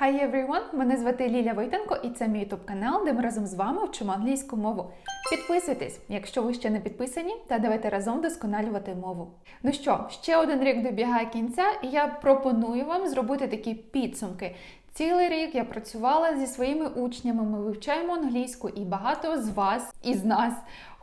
Hi everyone! Мене звати Ліля Войтенко і це мій ютуб канал, де ми разом з вами вчимо англійську мову. Підписуйтесь, якщо ви ще не підписані, та давайте разом досконалювати мову. Ну що, ще один рік добігає кінця, і я пропоную вам зробити такі підсумки. Цілий рік я працювала зі своїми учнями, ми вивчаємо англійську, і багато з вас із нас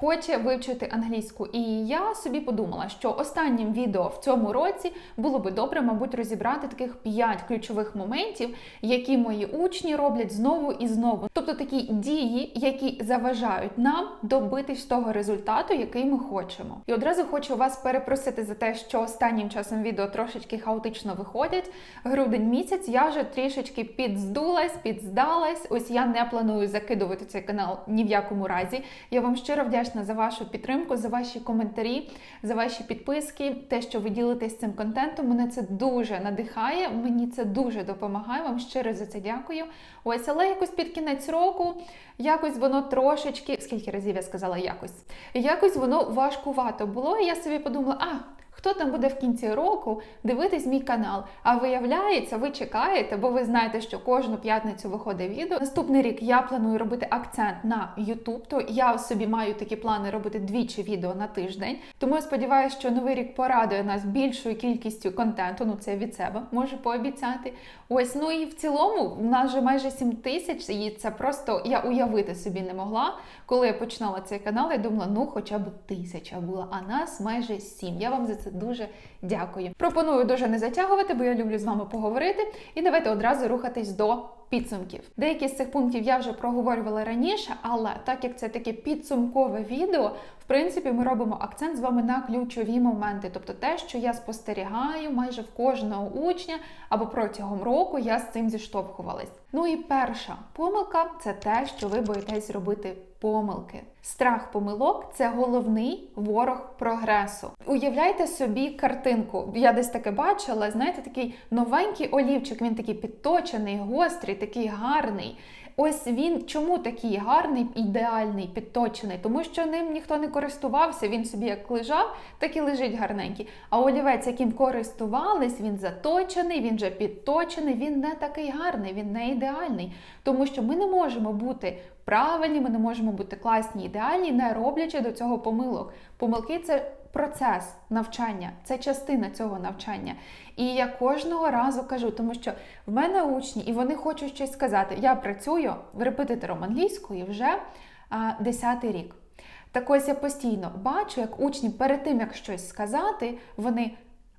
хоче вивчити англійську. І я собі подумала, що останнім відео в цьому році було би добре, мабуть, розібрати таких 5 ключових моментів, які мої учні роблять знову і знову. Тобто такі дії, які заважають нам добитись того результату, який ми хочемо. І одразу хочу вас перепросити за те, що останнім часом відео трошечки хаотично виходять. Грудень місяць я вже трішечки підздулась, підздалась. Ось я не планую закидувати цей канал ні в якому разі. Я вам щиро вдячна за вашу підтримку, за ваші коментарі, за ваші підписки, те, що ви ділитесь цим контентом. Мене це дуже надихає, мені це дуже допомагає. Вам щиро за це дякую. Ось, але якось під кінець року, якось воно трошечки, скільки разів я сказала якось, якось воно важкувато було. І я собі подумала, а. Хто там буде в кінці року дивитись мій канал? А виявляється, ви чекаєте, бо ви знаєте, що кожну п'ятницю виходить відео. Наступний рік я планую робити акцент на YouTube, то я собі маю такі плани робити двічі відео на тиждень. Тому я сподіваюся, що новий рік порадує нас більшою кількістю контенту. Ну це від себе можу пообіцяти. Ось ну і в цілому в нас вже майже 7 тисяч, і це просто я уявити собі не могла. Коли я починала цей канал, я думала, ну хоча б тисяча була, а нас майже сім. Я вам за це дуже дякую. Пропоную дуже не затягувати, бо я люблю з вами поговорити. І давайте одразу рухатись до підсумків. Деякі з цих пунктів я вже проговорювала раніше, але так як це таке підсумкове відео, в принципі, ми робимо акцент з вами на ключові моменти, тобто те, що я спостерігаю майже в кожного учня або протягом року я з цим зіштовхувалась. Ну і перша помилка це те, що ви боїтесь робити помилки. Страх помилок це головний ворог прогресу. Уявляйте собі картинку. Я десь таке бачила, знаєте, такий новенький олівчик, він такий підточений, гострий, такий гарний. Ось він чому такий гарний, ідеальний, підточений? Тому що ним ніхто не користувався, він собі як лежав, так і лежить гарненький. А олівець, яким користувались, він заточений, він вже підточений, він не такий гарний, він не ідеальний. Тому що ми не можемо бути правильні, ми не можемо бути класні, ідеальні, не роблячи до цього помилок. Помилки це процес навчання, це частина цього навчання. І я кожного разу кажу, тому що в мене учні, і вони хочуть щось сказати. Я працюю репетитором англійської вже а, 10 рік. Так ось я постійно бачу, як учні перед тим, як щось сказати, вони.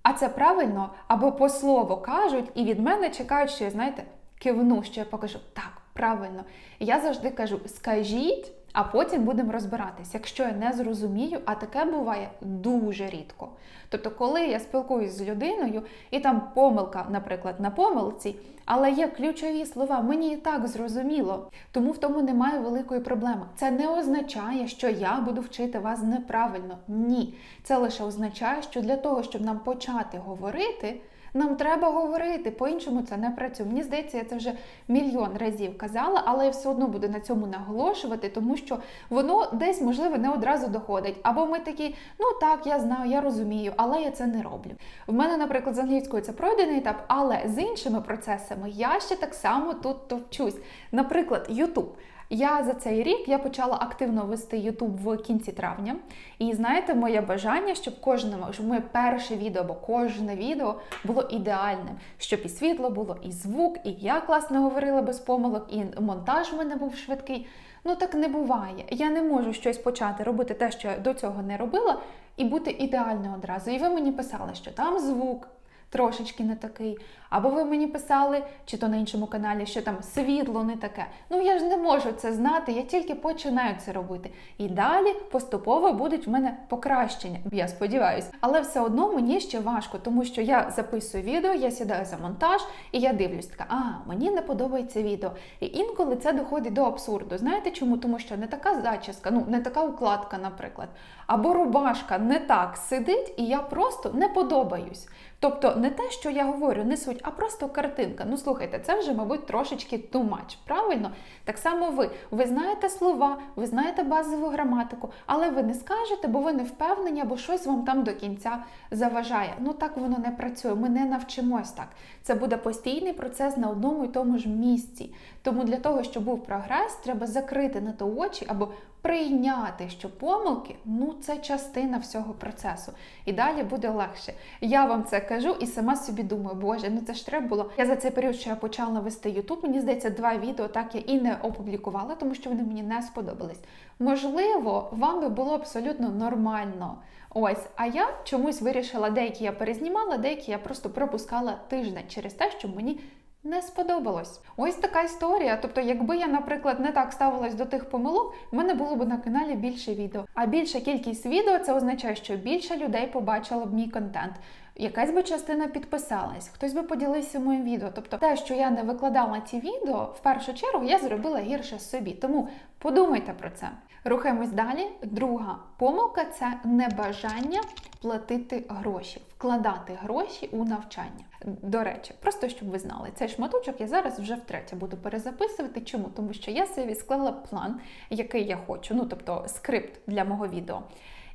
А це правильно або по слову кажуть, і від мене чекають, що я, знаєте, кивну, що я покажу так, правильно. І я завжди кажу: скажіть, а потім будемо розбиратись, якщо я не зрозумію, а таке буває дуже рідко. Тобто, коли я спілкуюсь з людиною, і там помилка, наприклад, на помилці, але є ключові слова, мені і так зрозуміло, тому в тому немає великої проблеми. Це не означає, що я буду вчити вас неправильно. Ні. Це лише означає, що для того, щоб нам почати говорити. Нам треба говорити, по-іншому це не працює. Мені здається, я це вже мільйон разів казала, але я все одно буду на цьому наголошувати, тому що воно десь, можливо, не одразу доходить. Або ми такі, ну так, я знаю, я розумію, але я це не роблю. В мене, наприклад, з англійською це пройдений етап, але з іншими процесами я ще так само тут товчусь. Наприклад, YouTube. Я за цей рік я почала активно вести YouTube в кінці травня. І знаєте, моє бажання, щоб кожне щоб моє перше відео або кожне відео було ідеальним, щоб і світло було, і звук, і я класно говорила без помилок, і монтаж в мене був швидкий. Ну так не буває. Я не можу щось почати робити те, що я до цього не робила, і бути ідеальною одразу. І ви мені писали, що там звук. Трошечки не такий. Або ви мені писали, чи то на іншому каналі, що там світло не таке. Ну я ж не можу це знати, я тільки починаю це робити. І далі поступово будуть в мене покращення, я сподіваюся. Але все одно мені ще важко, тому що я записую відео, я сідаю за монтаж і я дивлюсь, така, а мені не подобається відео. І інколи це доходить до абсурду. Знаєте чому? Тому що не така зачіска, ну не така укладка, наприклад, або рубашка не так сидить, і я просто не подобаюсь. Тобто не те, що я говорю, не суть, а просто картинка. Ну слухайте, це вже, мабуть, трошечки too much, правильно? Так само ви. Ви знаєте слова, ви знаєте базову граматику, але ви не скажете, бо ви не впевнені, або щось вам там до кінця заважає. Ну так воно не працює. Ми не навчимось так. Це буде постійний процес на одному і тому ж місці. Тому для того, щоб був прогрес, треба закрити на то очі або прийняти, що помилки ну це частина всього процесу. І далі буде легше. Я вам це кажу і сама собі думаю, боже, ну це ж треба було. Я за цей період, що я почала вести Ютуб, мені здається, два відео так я і не опублікувала, тому що вони мені не сподобались. Можливо, вам би було абсолютно нормально. Ось, а я чомусь вирішила, деякі я перезнімала, деякі я просто пропускала тиждень через те, що мені не сподобалось. Ось така історія. Тобто, якби я, наприклад, не так ставилась до тих помилок, в мене було б на каналі більше відео. А більша кількість відео це означає, що більше людей побачило б мій контент. Якась би частина підписалась, хтось би поділився моїм відео. Тобто, те, що я не викладала ці відео, в першу чергу я зробила гірше собі. Тому подумайте про це. Рухаємось далі. Друга помилка це небажання платити гроші, вкладати гроші у навчання. До речі, просто щоб ви знали, цей шматочок я зараз вже втретє буду перезаписувати. Чому? Тому що я собі склала план, який я хочу, ну тобто скрипт для мого відео.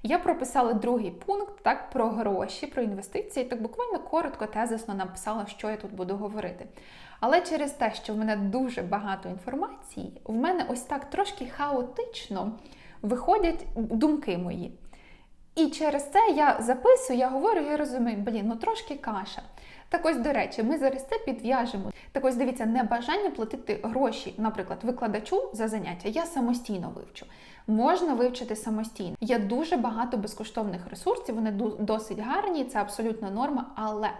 Я прописала другий пункт так про гроші, про інвестиції. Так буквально коротко, тезисно написала, що я тут буду говорити. Але через те, що в мене дуже багато інформації, в мене ось так трошки хаотично виходять думки мої. І через це я записую, я говорю, я розумію, блін, ну трошки каша. Так ось, до речі, ми зараз це підв'яжемо. Так ось дивіться, небажання платити гроші, наприклад, викладачу за заняття, я самостійно вивчу. Можна вивчити самостійно. Є дуже багато безкоштовних ресурсів, вони досить гарні, це абсолютна норма, але.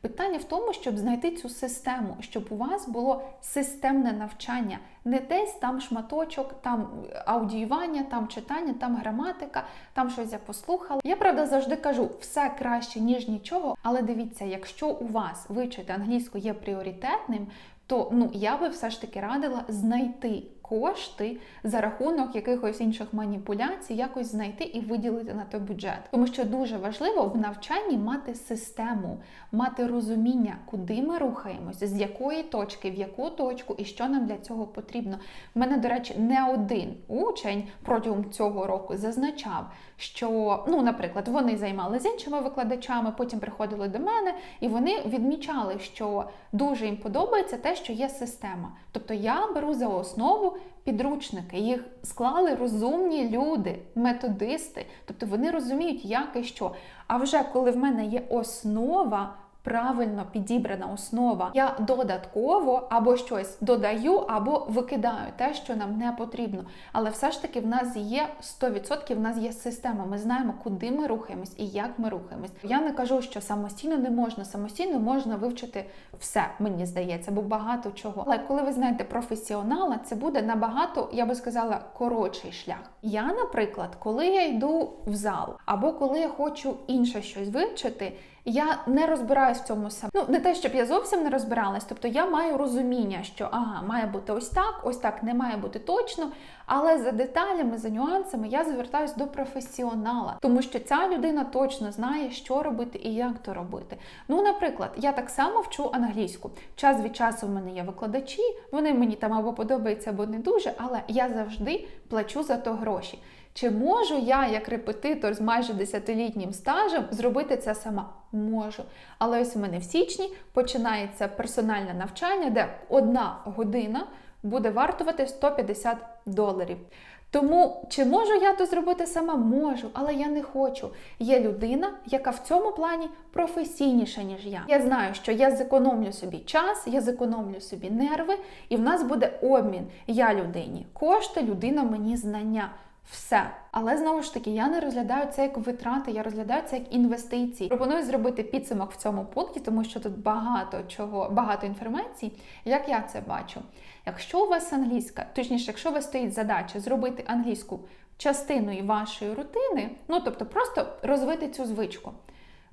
Питання в тому, щоб знайти цю систему, щоб у вас було системне навчання, не десь там шматочок, там аудіювання, там читання, там граматика, там щось я послухала. Я правда завжди кажу, все краще ніж нічого. Але дивіться, якщо у вас вивчити англійську є пріоритетним, то ну я би все ж таки радила знайти кошти за рахунок якихось інших маніпуляцій, якось знайти і виділити на той бюджет. Тому що дуже важливо в навчанні мати систему, мати розуміння, куди ми рухаємося, з якої точки, в яку точку і що нам для цього потрібно. У мене, до речі, не один учень протягом цього року зазначав, що, ну, наприклад, вони займалися з іншими викладачами, потім приходили до мене, і вони відмічали, що дуже їм подобається те, що є система. Тобто я беру за основу підручники, їх склали розумні люди, методисти, тобто вони розуміють, як і що. А вже коли в мене є основа правильно підібрана основа, я додатково або щось додаю, або викидаю те, що нам не потрібно. Але все ж таки в нас є 100%, в нас є система. Ми знаємо, куди ми рухаємось і як ми рухаємось. Я не кажу, що самостійно не можна. Самостійно можна вивчити все, мені здається, бо багато чого. Але коли ви знаєте професіонала, це буде набагато, я би сказала, коротший шлях. Я, наприклад, коли я йду в зал, або коли я хочу інше щось вивчити. Я не розбираюсь в цьому саме. Ну, не те, щоб я зовсім не розбиралась, тобто я маю розуміння, що ага, має бути ось так, ось так не має бути точно. Але за деталями, за нюансами я звертаюсь до професіонала, тому що ця людина точно знає, що робити і як то робити. Ну, наприклад, я так само вчу англійську. Час від часу в мене є викладачі, вони мені там або подобаються, або не дуже, але я завжди плачу за то гроші. Чи можу я, як репетитор з майже десятилітнім стажем, зробити це сама? Можу. Але ось у мене в січні починається персональне навчання, де одна година буде вартувати 150 доларів. Тому чи можу я то зробити сама? Можу, але я не хочу. Є людина, яка в цьому плані професійніша, ніж я. Я знаю, що я зекономлю собі час, я зекономлю собі нерви, і в нас буде обмін. Я людині кошти, людина мені знання. Все. Але знову ж таки, я не розглядаю це як витрати, я розглядаю це як інвестиції. Пропоную зробити підсумок в цьому пункті, тому що тут багато чого, багато інформації. Як я це бачу? Якщо у вас англійська, точніше, якщо у вас стоїть задача зробити англійську частиною вашої рутини, ну тобто просто розвити цю звичку.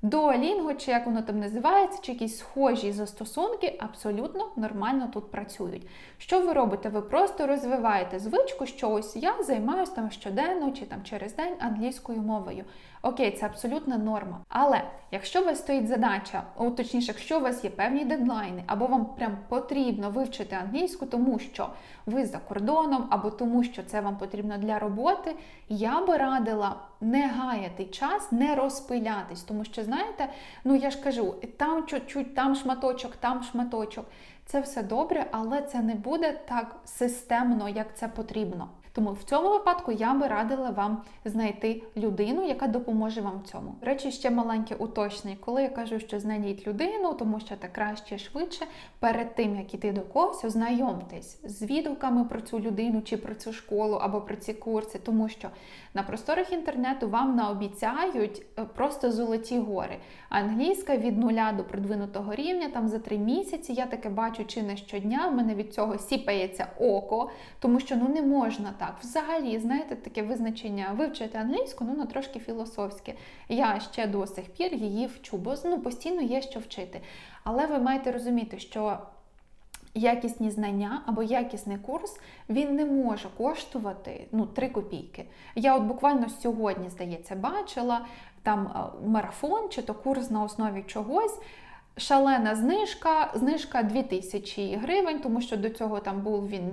Duolingo, чи як воно там називається, чи якісь схожі застосунки абсолютно нормально тут працюють. Що ви робите? Ви просто розвиваєте звичку, що ось я займаюся там щоденно чи там через день англійською мовою. Окей, це абсолютна норма. Але якщо у вас стоїть задача, о, точніше, якщо у вас є певні дедлайни, або вам прям потрібно вивчити англійську, тому що ви за кордоном, або тому, що це вам потрібно для роботи, я би радила не гаяти час, не розпилятись, тому що, знаєте, ну я ж кажу, там чуть-чуть, там шматочок, там шматочок. Це все добре, але це не буде так системно, як це потрібно. Тому в цьому випадку я би радила вам знайти людину, яка допоможе вам в цьому. До речі, ще маленьке уточнення. Коли я кажу, що знайдіть людину, тому що так краще швидше, перед тим як іти до когось, ознайомтесь з відгуками про цю людину чи про цю школу або про ці курси, тому що на просторах інтернету вам наобіцяють е, просто золоті гори. Англійська від нуля до продвинутого рівня, там за три місяці. Я таке бачу чи не щодня. В мене від цього сіпається око, тому що ну не можна так. Взагалі, знаєте, таке визначення вивчити англійську, ну воно трошки філософське. Я ще до сих пір її вчу, бо ну, постійно є що вчити. Але ви маєте розуміти, що якісні знання або якісний курс він не може коштувати ну, 3 копійки. Я от буквально сьогодні, здається, бачила там е, марафон чи то курс на основі чогось. Шалена знижка, знижка 2000 гривень, тому що до цього там був він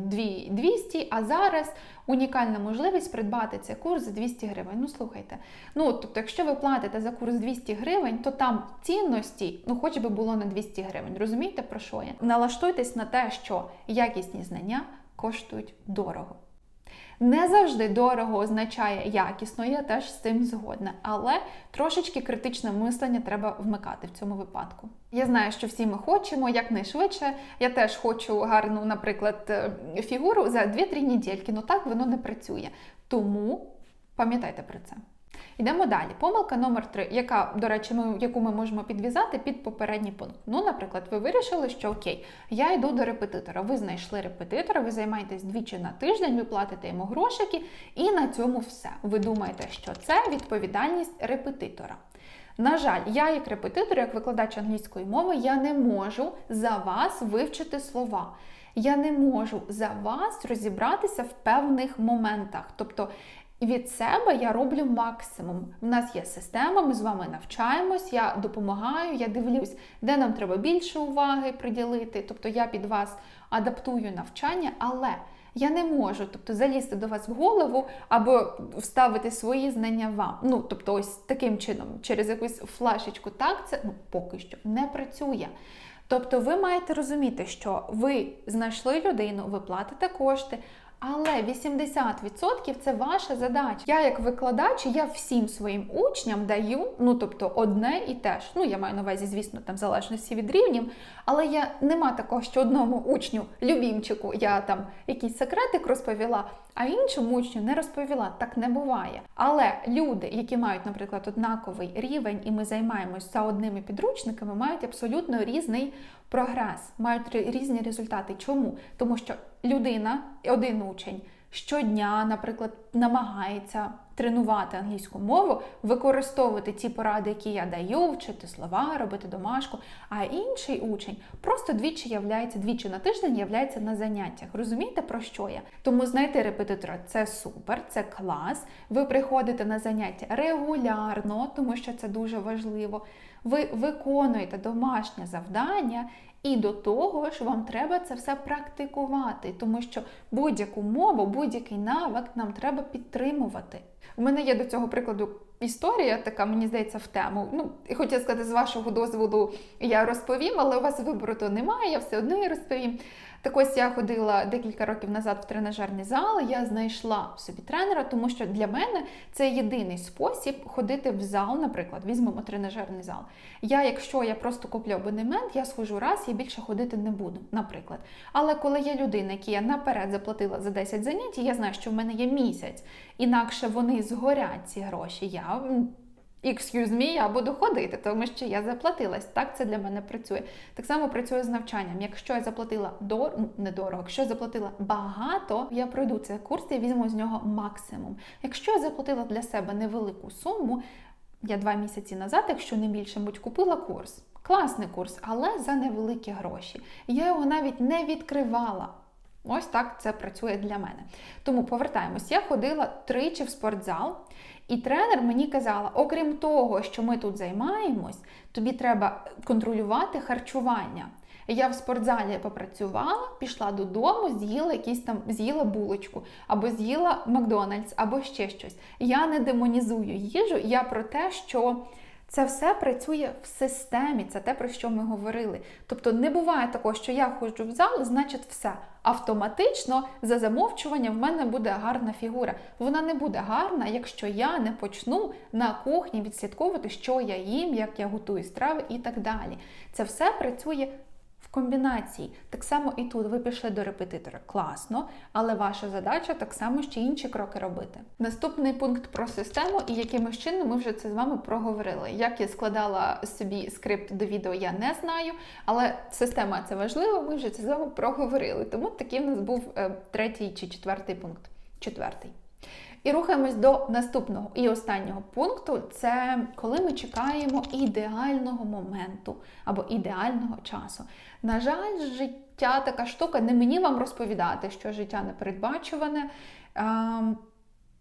200, а зараз унікальна можливість придбати цей курс за 200 гривень. Ну, слухайте. Ну, тобто, якщо ви платите за курс 200 гривень, то там цінності, ну, хоч би було на 200 гривень. Розумієте, про що я? Налаштуйтесь на те, що якісні знання коштують дорого. Не завжди дорого означає якісно, я теж з цим згодна, але трошечки критичне мислення треба вмикати в цьому випадку. Я знаю, що всі ми хочемо якнайшвидше. Я теж хочу гарну, наприклад, е, фігуру за 2-3 недільки, але так воно не працює. Тому пам'ятайте про це. Йдемо далі. Помилка номер 3 яка, до речі, ми, яку ми можемо підв'язати під попередній пункт. Ну, наприклад, ви вирішили, що окей, я йду до репетитора. Ви знайшли репетитора, ви займаєтесь двічі на тиждень, ви платите йому грошики, і на цьому все. Ви думаєте, що це відповідальність репетитора. На жаль, я, як репетитор, як викладач англійської мови, я не можу за вас вивчити слова. Я не можу за вас розібратися в певних моментах. Тобто від себе я роблю максимум. У нас є система, ми з вами навчаємось, я допомагаю, я дивлюсь, де нам треба більше уваги приділити. Тобто я під вас адаптую навчання, але я не можу тобто, залізти до вас в голову або вставити свої знання вам. Ну, тобто, ось таким чином, через якусь флешечку, так це ну, поки що не працює. Тобто ви маєте розуміти, що ви знайшли людину, ви платите кошти, але 80% це ваша задача. Я, як викладач, я всім своїм учням даю, ну тобто одне і те ж. Ну, я маю на увазі, звісно, там залежності від рівнів, але я нема такого, що одному учню, любімчику, я там якийсь секретик розповіла, а іншому учню не розповіла. Так не буває. Але люди, які мають, наприклад, однаковий рівень, і ми займаємося одними підручниками, мають абсолютно різний прогрес, мають різні результати. Чому? Тому що людина, один учень, щодня, наприклад, намагається тренувати англійську мову, використовувати ті поради, які я даю, вчити слова, робити домашку. А інший учень просто двічі являється, двічі на тиждень являється на заняттях. Розумієте, про що я? Тому знайти репетитора це супер, це клас. Ви приходите на заняття регулярно, тому що це дуже важливо. Ви виконуєте домашнє завдання. І до того ж, вам треба це все практикувати, тому що будь-яку мову, будь-який навик нам треба підтримувати. У мене є до цього прикладу історія, така, мені здається, в тему. Ну, хотіла сказати, з вашого дозволу я розповім, але у вас вибору то немає, я все одно її розповім. Так ось я ходила декілька років назад в тренажерний зал, я знайшла собі тренера, тому що для мене це єдиний спосіб ходити в зал, наприклад, візьмемо тренажерний зал. Я, якщо я просто куплю абонемент, я схожу раз, я більше ходити не буду, наприклад. Але коли є людина, які я наперед заплатила за 10 занять, я знаю, що в мене є місяць, інакше вони згорять ці гроші. Я excuse me, я буду ходити, тому що я заплатилась. Так це для мене працює. Так само працює з навчанням. Якщо я заплатила дор... ну, недорого, якщо я заплатила багато, я пройду цей курс і візьму з нього максимум. Якщо я заплатила для себе невелику суму, я два місяці назад, якщо не більше, будь купила курс. Класний курс, але за невеликі гроші. Я його навіть не відкривала. Ось так це працює для мене. Тому повертаємось. Я ходила тричі в спортзал, і тренер мені казала: окрім того, що ми тут займаємось, тобі треба контролювати харчування. Я в спортзалі попрацювала, пішла додому, з'їла якісь там з'їла булочку, або з'їла Макдональдс, або ще щось. Я не демонізую їжу, я про те, що це все працює в системі, це те, про що ми говорили. Тобто не буває такого, що я ходжу в зал, значить все. Автоматично за замовчування в мене буде гарна фігура. Вона не буде гарна, якщо я не почну на кухні відслідковувати, що я їм, як я готую страви і так далі. Це все працює в комбінації. Так само і тут ви пішли до репетитора. Класно, але ваша задача так само ще інші кроки робити. Наступний пункт про систему і якимось чином ми вже це з вами проговорили. Як я складала собі скрипт до відео, я не знаю, але система це важливо, ми вже це з вами проговорили. Тому такий в нас був е, третій чи четвертий пункт. Четвертий. І рухаємось до наступного і останнього пункту це коли ми чекаємо ідеального моменту або ідеального часу. На жаль, життя така штука, не мені вам розповідати, що життя непередбачуване. Ем,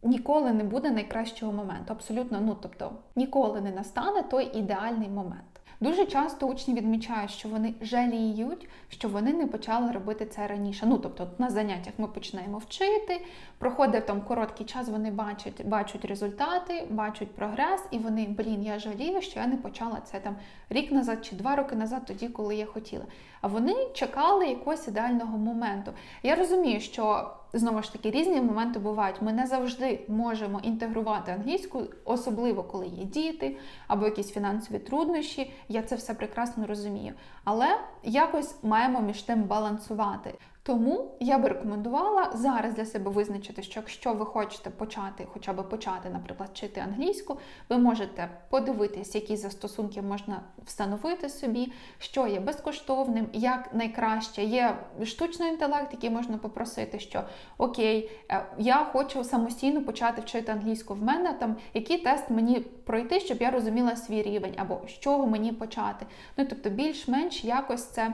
Ніколи не буде найкращого моменту. Абсолютно, ну тобто ніколи не настане той ідеальний момент. Дуже часто учні відмічають, що вони жаліють, що вони не почали робити це раніше. Ну тобто на заняттях ми починаємо вчити, проходить там короткий час, вони бачать, бачать результати, бачать прогрес, і вони, блін, я жалію, що я не почала це там рік назад чи два роки назад, тоді, коли я хотіла. А вони чекали якогось ідеального моменту. Я розумію, що. Знову ж таки, різні моменти бувають. Ми не завжди можемо інтегрувати англійську, особливо коли є діти або якісь фінансові труднощі. Я це все прекрасно розумію. Але якось маємо між тим балансувати. Тому я би рекомендувала зараз для себе визначити, що якщо ви хочете почати, хоча б почати, наприклад, вчити англійську, ви можете подивитись, які застосунки можна встановити собі, що є безкоштовним, як найкраще. Є штучний інтелект, який можна попросити, що окей, е, я хочу самостійно почати вчити англійську. В мене там який тест мені пройти, щоб я розуміла свій рівень, або з чого мені почати. Ну тобто, більш-менш якось це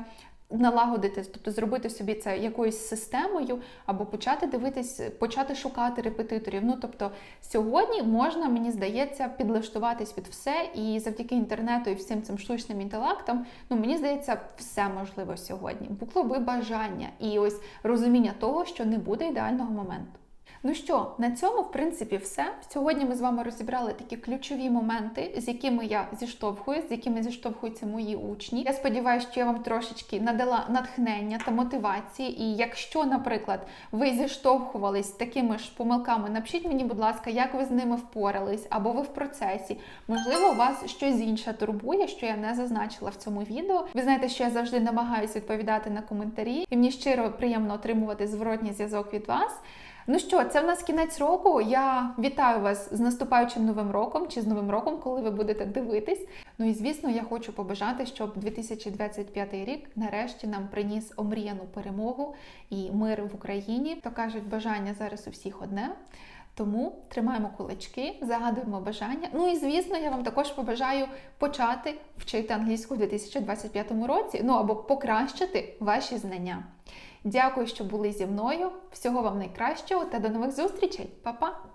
налагодити, тобто зробити собі це якоюсь системою, або почати дивитись, почати шукати репетиторів. Ну тобто сьогодні можна, мені здається, підлаштуватись під все, і завдяки інтернету і всім цим штучним інтелектам, ну мені здається, все можливо сьогодні. Було би бажання і ось розуміння того, що не буде ідеального моменту. Ну що, на цьому, в принципі, все. Сьогодні ми з вами розібрали такі ключові моменти, з якими я зіштовхую, з якими зіштовхуються мої учні. Я сподіваюся, що я вам трошечки надала натхнення та мотивації. І якщо, наприклад, ви зіштовхувались з такими ж помилками, напишіть мені, будь ласка, як ви з ними впорались, або ви в процесі. Можливо, вас щось інше турбує, що я не зазначила в цьому відео. Ви знаєте, що я завжди намагаюся відповідати на коментарі, і мені щиро приємно отримувати зворотній зв'язок від вас. Ну що, це в нас кінець року. Я вітаю вас з наступаючим новим роком чи з новим роком, коли ви будете дивитись. Ну і звісно, я хочу побажати, щоб 2025 рік нарешті нам приніс омріяну перемогу і мир в Україні. То кажуть, бажання зараз у всіх одне. Тому тримаємо кулачки, загадуємо бажання. Ну і звісно, я вам також побажаю почати вчити англійську в 2025 році, ну або покращити ваші знання. Дякую, що були зі мною. Всього вам найкращого та до нових зустрічей, Па-па!